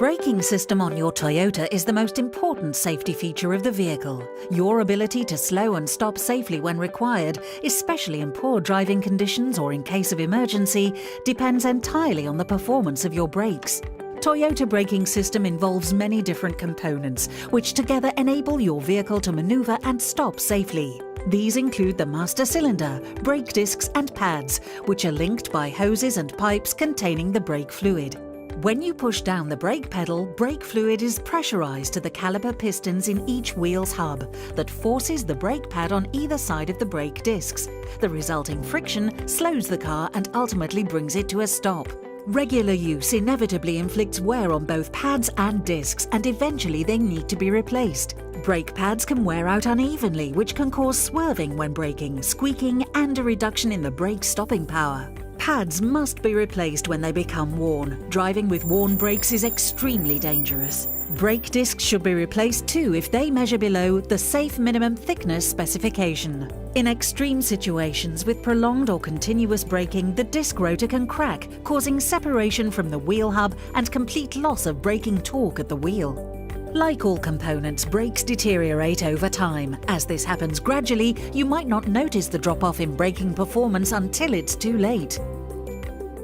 braking system on your Toyota is the most important safety feature of the vehicle. Your ability to slow and stop safely when required, especially in poor driving conditions or in case of emergency, depends entirely on the performance of your brakes. Toyota braking system involves many different components, which together enable your vehicle to maneuver and stop safely. These include the master cylinder, brake discs and pads, which are linked by hoses and pipes containing the brake fluid. When you push down the brake pedal, brake fluid is pressurized to the caliper pistons in each wheel's hub that forces the brake pad on either side of the brake discs. The resulting friction slows the car and ultimately brings it to a stop. Regular use inevitably inflicts wear on both pads and discs, and eventually they need to be replaced. Brake pads can wear out unevenly, which can cause swerving when braking, squeaking, and a reduction in the brake stopping power. Pads must be replaced when they become worn. Driving with worn brakes is extremely dangerous. Brake discs should be replaced too if they measure below the safe minimum thickness specification. In extreme situations with prolonged or continuous braking, the disc rotor can crack, causing separation from the wheel hub and complete loss of braking torque at the wheel. Like all components, brakes deteriorate over time. As this happens gradually, you might not notice the drop off in braking performance until it's too late.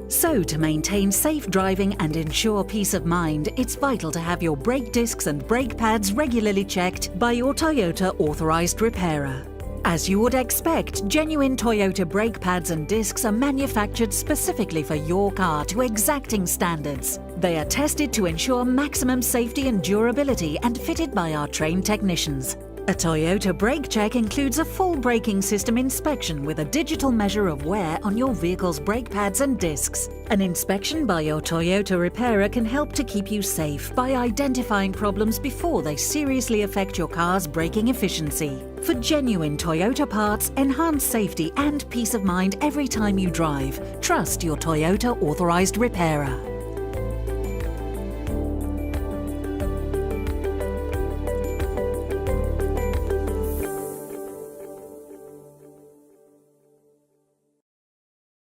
So, to maintain safe driving and ensure peace of mind, it's vital to have your brake discs and brake pads regularly checked by your Toyota authorized repairer. As you would expect, genuine Toyota brake pads and discs are manufactured specifically for your car to exacting standards. They are tested to ensure maximum safety and durability and fitted by our trained technicians. A Toyota brake check includes a full braking system inspection with a digital measure of wear on your vehicle's brake pads and discs. An inspection by your Toyota repairer can help to keep you safe by identifying problems before they seriously affect your car's braking efficiency. For genuine Toyota parts, enhance safety and peace of mind every time you drive. Trust your Toyota authorized repairer.